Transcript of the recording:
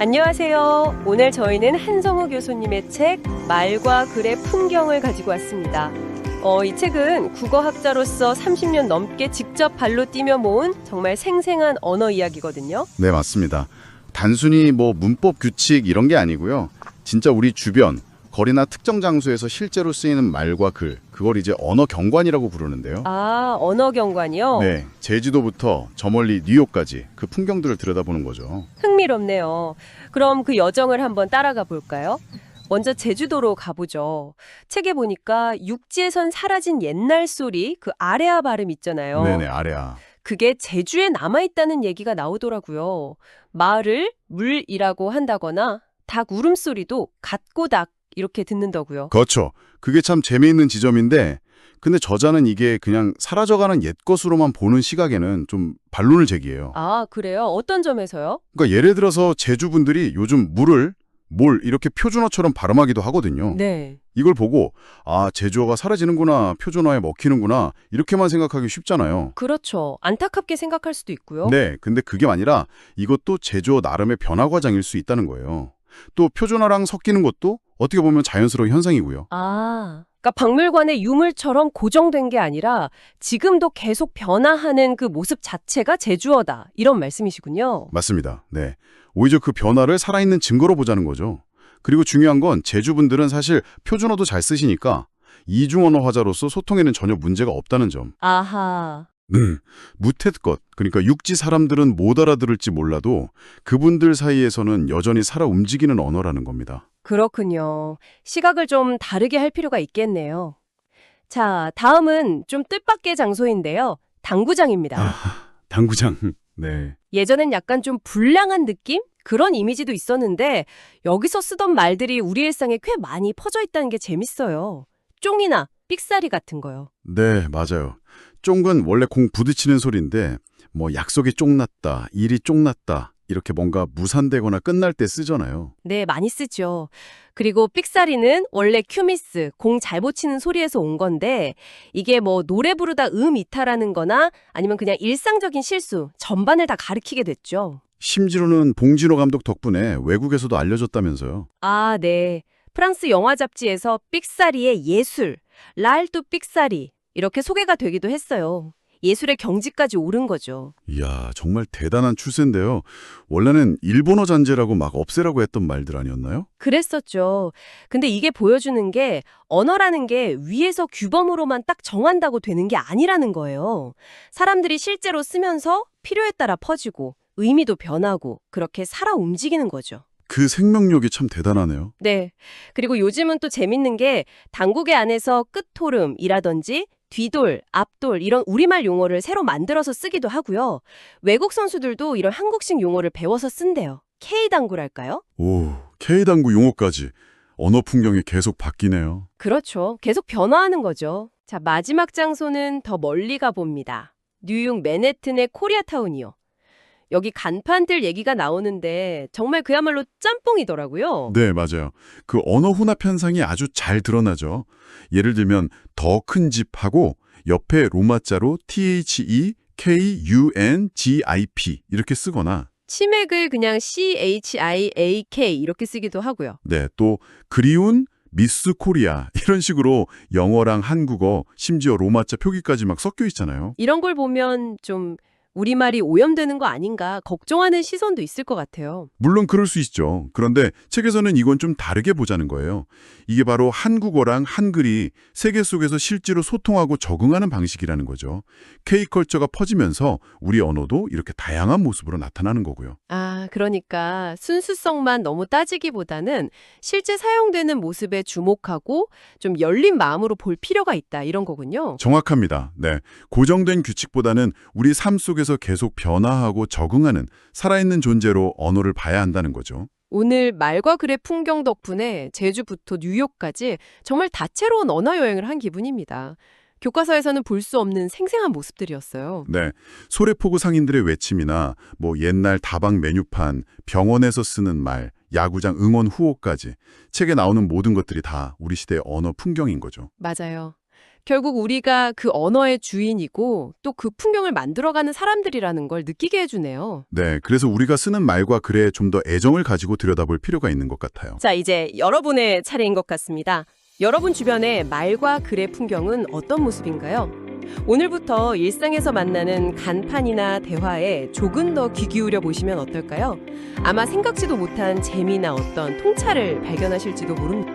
안녕하세요. 오늘 저희는 한성우 교수님의 책 말과 글의 풍경을 가지고 왔습니다. 어, 이 책은 국어학자로서 30년 넘게 직접 발로 뛰며 모은 정말 생생한 언어 이야기거든요. 네, 맞습니다. 단순히 뭐 문법 규칙 이런 게 아니고요. 진짜 우리 주변 거리나 특정 장소에서 실제로 쓰이는 말과 글, 그걸 이제 언어 경관이라고 부르는데요. 아, 언어 경관이요? 네, 제주도부터 저 멀리 뉴욕까지 그 풍경들을 들여다보는 거죠. 흥미롭네요. 그럼 그 여정을 한번 따라가 볼까요? 먼저 제주도로 가보죠. 책에 보니까 육지에선 사라진 옛날 소리, 그 아레아 발음 있잖아요. 네네, 아래야. 그게 제주에 남아있다는 얘기가 나오더라고요. 마을을 물이라고 한다거나 닭 울음소리도 갓고닭 이렇게 듣는다고요. 그렇죠. 그게 참 재미있는 지점인데, 근데 저자는 이게 그냥 사라져가는 옛 것으로만 보는 시각에는 좀 반론을 제기해요. 아, 그래요? 어떤 점에서요? 그러니까 예를 들어서 제주분들이 요즘 물을 몰 이렇게 표준어처럼 발음하기도 하거든요. 네. 이걸 보고 아 제주어가 사라지는구나 표준어에 먹히는구나 이렇게만 생각하기 쉽잖아요. 그렇죠. 안타깝게 생각할 수도 있고요. 네, 근데 그게 아니라 이것도 제주어 나름의 변화 과정일 수 있다는 거예요. 또 표준어랑 섞이는 것도 어떻게 보면 자연스러운 현상이고요. 아, 그러니까 박물관의 유물처럼 고정된 게 아니라 지금도 계속 변화하는 그 모습 자체가 제주어다. 이런 말씀이시군요. 맞습니다. 네, 오히려 그 변화를 살아있는 증거로 보자는 거죠. 그리고 중요한 건 제주분들은 사실 표준어도 잘 쓰시니까 이중언어 화자로서 소통에는 전혀 문제가 없다는 점. 아하. 음, 무태껏 그러니까 육지 사람들은 못 알아들을지 몰라도 그분들 사이에서는 여전히 살아 움직이는 언어라는 겁니다. 그렇군요. 시각을 좀 다르게 할 필요가 있겠네요. 자, 다음은 좀 뜻밖의 장소인데요. 당구장입니다. 아, 당구장. 네. 예전엔 약간 좀 불량한 느낌? 그런 이미지도 있었는데 여기서 쓰던 말들이 우리 일상에 꽤 많이 퍼져 있다는 게 재밌어요. 쫑이나 삑사리 같은 거요. 네, 맞아요. 쫑은 원래 공 부딪히는 소리인데 뭐 약속이 쫑났다, 일이 쫑났다 이렇게 뭔가 무산되거나 끝날 때 쓰잖아요. 네, 많이 쓰죠. 그리고 삑사리는 원래 큐미스, 공잘 붙이는 소리에서 온 건데 이게 뭐 노래 부르다 음 이탈하는 거나 아니면 그냥 일상적인 실수, 전반을 다 가리키게 됐죠. 심지어는 봉진호 감독 덕분에 외국에서도 알려졌다면서요. 아, 네. 프랑스 영화 잡지에서 삑사리의 예술, 랄뚜 삑사리 이렇게 소개가 되기도 했어요. 예술의 경지까지 오른 거죠. 이야, 정말 대단한 추세인데요. 원래는 일본어 잔재라고 막 없애라고 했던 말들 아니었나요? 그랬었죠. 근데 이게 보여주는 게 언어라는 게 위에서 규범으로만 딱 정한다고 되는 게 아니라는 거예요. 사람들이 실제로 쓰면서 필요에 따라 퍼지고 의미도 변하고 그렇게 살아 움직이는 거죠. 그 생명력이 참 대단하네요. 네. 그리고 요즘은 또 재밌는 게 당국의 안에서 끝토름이라든지 뒤돌, 앞돌 이런 우리말 용어를 새로 만들어서 쓰기도 하고요. 외국 선수들도 이런 한국식 용어를 배워서 쓴대요. K당구랄까요? 오, K당구 용어까지 언어 풍경이 계속 바뀌네요. 그렇죠. 계속 변화하는 거죠. 자, 마지막 장소는 더 멀리 가봅니다. 뉴욕 맨해튼의 코리아타운이요. 여기 간판들 얘기가 나오는데 정말 그야말로 짬뽕이더라고요. 네, 맞아요. 그 언어 혼합 현상이 아주 잘 드러나죠. 예를 들면 더 큰 집하고 옆에 로마자로 T-H-E-K-U-N-G-I-P 이렇게 쓰거나 치맥을 그냥 C-H-I-A-K 이렇게 쓰기도 하고요. 네, 또 그리운 미스 코리아 이런 식으로 영어랑 한국어 심지어 로마자 표기까지 막 섞여 있잖아요. 이런 걸 보면 좀 우리말이 오염되는 거 아닌가 걱정하는 시선도 있을 것 같아요. 물론 그럴 수 있죠. 그런데 책에서는 이건 좀 다르게 보자는 거예요. 이게 바로 한국어랑 한글이 세계 속에서 실제로 소통하고 적응하는 방식이라는 거죠. K컬처가 퍼지면서 우리 언어도 이렇게 다양한 모습으로 나타나는 거고요. 아, 그러니까 순수성만 너무 따지기보다는 실제 사용되는 모습에 주목하고 좀 열린 마음으로 볼 필요가 있다 이런 거군요. 정확합니다. 네. 고정된 규칙보다는 우리 삶 속에서 계속 변화하고 적응하는 살아있는 존재로 언어를 봐야 한다는 거죠. 오늘 말과 글의 풍경 덕분에 제주부터 뉴욕까지 정말 다채로운 언어 여행을 한 기분입니다. 교과서에서는 볼 수 없는 생생한 모습들이었어요. 네. 소래포구 상인들의 외침이나 뭐 옛날 다방 메뉴판, 병원에서 쓰는 말, 야구장 응원 후호까지 책에 나오는 모든 것들이 다 우리 시대의 언어 풍경인 거죠. 맞아요. 결국 우리가 그 언어의 주인이고 또 그 풍경을 만들어가는 사람들이라는 걸 느끼게 해주네요. 네, 그래서 우리가 쓰는 말과 글에 좀 더 애정을 가지고 들여다볼 필요가 있는 것 같아요. 자, 이제 여러분의 차례인 것 같습니다. 여러분 주변의 말과 글의 풍경은 어떤 모습인가요? 오늘부터 일상에서 만나는 간판이나 대화에 조금 더 귀 기울여 보시면 어떨까요? 아마 생각지도 못한 재미나 어떤 통찰을 발견하실지도 모릅니다.